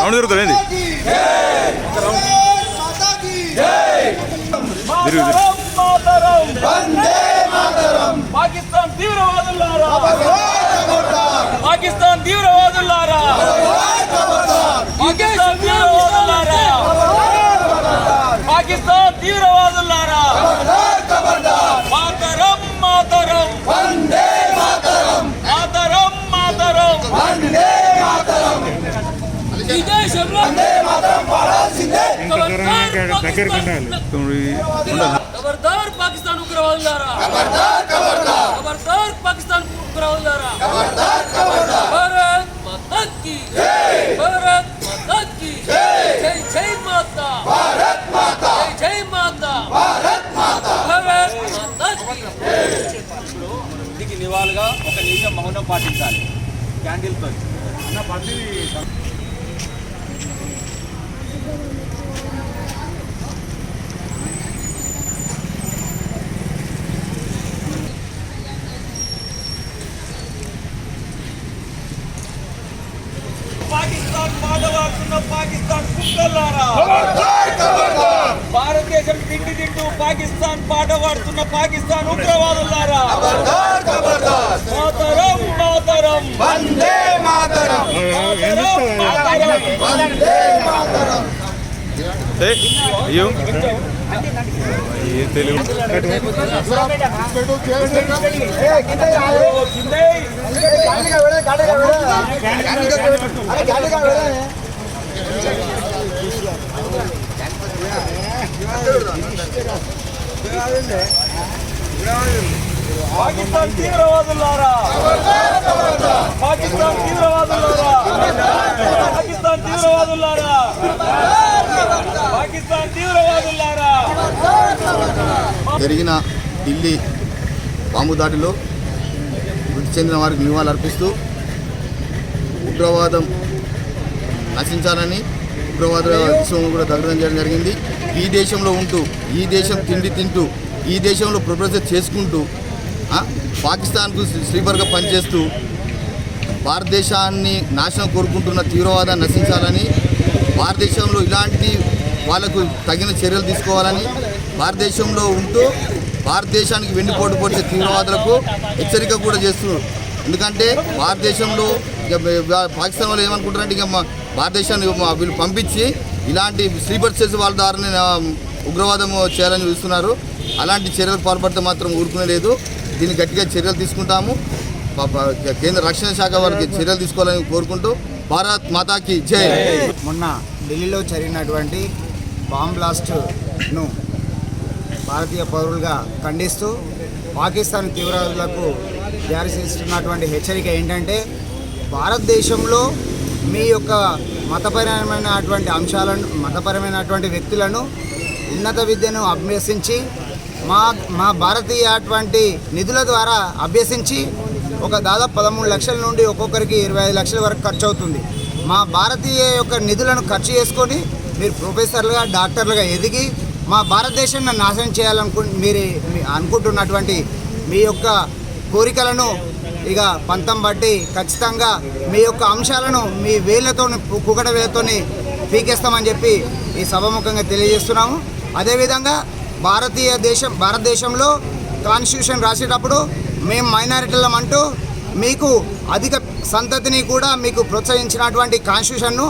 Sound జరుగుతుంది की జై! పాకిస్తాన్ తీవ్రవాదులారా ఖబర్దార్ మాతరం మాతరం వందే మాతరం మాతరం మాతరం వందే మాతరం ఈ దేశంలో వందే మాతరం పాడాల్సిందే ఖబర్దార్ పాకిస్తాన్ ఉగ్రవాదులారా ఖబర్దార్ ఖబర్దార్ ఖబర్దార్ పాకిస్తాన్ ఉగ్రవాదులారా ఖబర్దార్ ఖబర్దార్ భారత్ మాతా की భారత్ మాతా की జై జై మాతా భారత్ మాతా జై జై మాతా భారత్ మాతా భారత్ మాతా దీనికి ఒక నిమిషం మౌనం పాటించాలి. క్యాండిల్తో పాకిస్తాన్ పాడవాడుతున్న పాకిస్తాన్ కుక్కలారా పాకిస్తాన్ ఖబర్దార్ తిండి తింటూ పాకిస్తాన్ పాట పాడుతున్న పాకిస్తాన్ ఉగ్రవాదులారా. మాతరం మాతరం. వందే మాతరం. వందే మాతరం. అయ్యో. తెలుగు కిందే పాకిస్తాన్ తీవ్రవాదులారా. పాకిస్తాన్ తీవ్రవాదులారా. పాకిస్తాన్ తీవ్రవాదులారా. పాకిస్తాన్ తీవ్రవాదులారా. జరిగిన ఢిల్లీ బాంబు దాడిలో మృతి చెందిన వారికి నివాళులు అర్పిస్తూ ఉగ్రవాదం నశించాలని ఉగ్రవాద విశ్వం కూడా దగ్ధం చేయడం జరిగింది. ఈ దేశంలో ఉంటూ ఈ దేశం తిండి తింటూ ఈ దేశంలో ప్రొఫెసర్ చేసుకుంటూ పాకిస్తాన్కు శ్రీబర్గా పనిచేస్తూ భారతదేశాన్ని నాశనం కోరుకుంటున్న తీవ్రవాదాన్ని నశించాలని భారతదేశంలో ఇలాంటి వాళ్ళకు తగిన చర్యలు తీసుకోవాలని భారతదేశంలో ఉంటూ భారతదేశానికి వెన్నుపోటు పొడిచే తీవ్రవాదులకు హెచ్చరిక కూడా చేస్తున్నారు ఎందుకంటే భారతదేశంలో ఇక పాకిస్తాన్ వాళ్ళు ఏమనుకుంటారంటే ఇక భారతదేశాన్ని వీళ్ళు పంపించి ఇలాంటి స్లీపర్ చేసి వాళ్ళ ద్వారానే ఉగ్రవాదం చేయాలని చూస్తున్నారు. అలాంటి చర్యలకు పాల్పడితే మాత్రం ఊరుకునే లేదు. దీన్ని గట్టిగా చర్యలు తీసుకుంటాము. కేంద్ర రక్షణ శాఖ వారికి చర్యలు తీసుకోవాలని కోరుకుంటూ భారత్ మాతాకి జై. మొన్న ఢిల్లీలో జరిగినటువంటి బాంబ్ బ్లాస్ట్ను భారతీయ పౌరులుగా ఖండిస్తూ పాకిస్తాన్ తీవ్రవాదులకు జారీ చేస్తున్నటువంటి హెచ్చరిక ఏంటంటే భారతదేశంలో మీ యొక్క మతపరమైనటువంటి అంశాలను మతపరమైనటువంటి వ్యక్తులను ఉన్నత విద్యను అభ్యసించి మా మా భారతీయ అటువంటి నిధుల ద్వారా అభ్యసించి ఒక దాదాపు పదమూడు లక్షల నుండి ఒక్కొక్కరికి ఇరవై ఐదు లక్షల వరకు ఖర్చు అవుతుంది. మా భారతీయ యొక్క నిధులను ఖర్చు చేసుకొని మీరు ప్రొఫెసర్లుగా డాక్టర్లుగా ఎదిగి మా భారతదేశాన్ని నాశనం చేయాలనుకు మీరు అనుకుంటున్నటువంటి మీ యొక్క కోరికలను ఇక పంతం బట్టి ఖచ్చితంగా మీ యొక్క అంశాలను మీ వేళ్ళతో కుకట వేలతోని పీకేస్తామని చెప్పి ఈ సభముఖంగా తెలియజేస్తున్నాము. అదేవిధంగా భారతీయ దేశం భారతదేశంలో కాన్స్టిట్యూషన్ రాసేటప్పుడు మేము మైనారిటీలం అంటూ మీకు అధిక సంతతిని కూడా మీకు ప్రోత్సహించినటువంటి కాన్స్టిట్యూషన్ను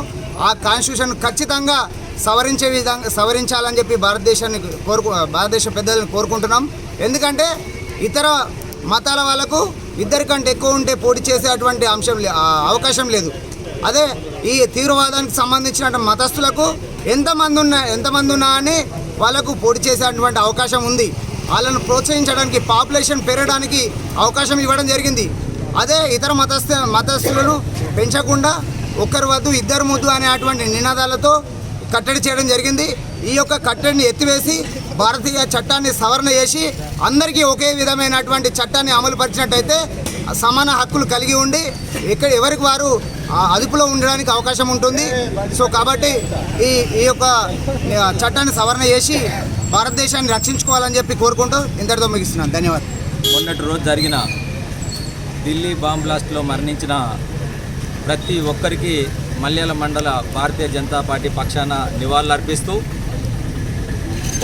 ఆ కాన్స్టిట్యూషన్ ఖచ్చితంగా సవరించే విధంగా సవరించాలని చెప్పి భారతదేశాన్ని కోరుకు భారతదేశ పెద్దలను కోరుకుంటున్నాం. ఎందుకంటే ఇతర మతాల వాళ్ళకు ఇద్దరికంటే ఎక్కువ ఉంటే పోటీ చేసేటువంటి అంశం లే- అవకాశం లేదు. అదే ఈ తీవ్రవాదానికి సంబంధించిన మతస్థులకు ఎంతమంది ఉన్నా ఎంతమంది ఉన్నా అని వాళ్ళకు పోటీ చేసేటువంటి అవకాశం ఉంది. వాళ్ళను ప్రోత్సహించడానికి పాపులేషన్ పెరగడానికి అవకాశం ఇవ్వడం జరిగింది. అదే ఇతర మతస్థ మతస్థులను పెంచకుండా ఒక్కరు వద్దు ఇద్దరు ముద్దు అనేటువంటి నినాదాలతో కట్టడి చేయడం జరిగింది. ఈ యొక్క కట్టడిని ఎత్తివేసి భారతీయ చట్టాన్ని సవరణ చేసి అందరికీ ఒకే విధమైనటువంటి చట్టాన్ని అమలుపరిచినట్టయితే సమాన హక్కులు కలిగి ఉండి ఇక్కడ ఎవరికి వారు ఆ, అదుపులో ఉండడానికి అవకాశం ఉంటుంది. సో కాబట్టి ఈ ఈ యొక్క చట్టాన్ని సవరణ చేసి భారతదేశాన్ని రక్షించుకోవాలని చెప్పి కోరుకుంటూ ఇంతటితో ముగిస్తున్నాను. ధన్యవాదాలు. మొన్నటి రోజు జరిగిన ఢిల్లీ బాంబ్ బ్లాస్ట్లో మరణించిన ప్రతి ఒక్కరికి మల్యాల మండల భారతీయ జనతా పార్టీ పక్షాన నివాళులర్పిస్తూ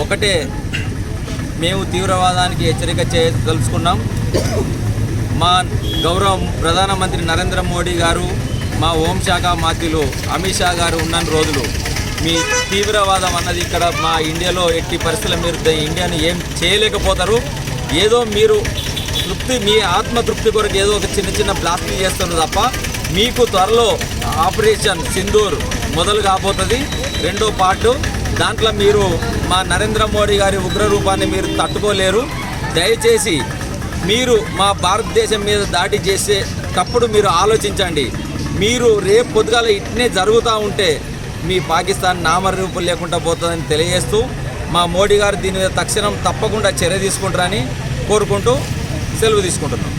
ఒకటే మేము తీవ్రవాదానికి హెచ్చరిక చేయదలుచుకున్నాం మా గౌరవ ప్రధానమంత్రి నరేంద్ర మోడీ గారు మా హోంశాఖ మంత్రులు అమిత్ షా గారు ఉన్న రోజులు. మీ తీవ్రవాదం అన్నది ఇక్కడ మా ఇండియాలో ఎట్టి పరిస్థితుల్లో మీరు ఇండియాని ఏం చేయలేకపోతారు. ఏదో మీరు తృప్తి మీ ఆత్మతృప్తి కొరకు ఏదో ఒక చిన్న చిన్న బ్లాస్టింగ్ చేస్తున్నారు తప్ప మీకు త్వరలో ఆపరేషన్ సింధూర్ మొదలు కాబోతుంది. రెండో పార్టు దాంట్లో మీరు మా నరేంద్ర మోడీ గారి ఉగ్ర రూపాన్ని మీరు తట్టుకోలేరు. దయచేసి మీరు మా భారతదేశం మీద దాడి చేసేటప్పుడు మీరు ఆలోచించండి. మీరు రేపు పొద్దుగాల ఇట్నే జరుగుతూ ఉంటే మీ పాకిస్తాన్ నామరూపం లేకుండా పోతుందని తెలియజేస్తూ మా మోడీ గారు దీని మీద తక్షణం తప్పకుండా చర్య తీసుకుంటారని కోరుకుంటూ సెలవు తీసుకుంటున్నాం.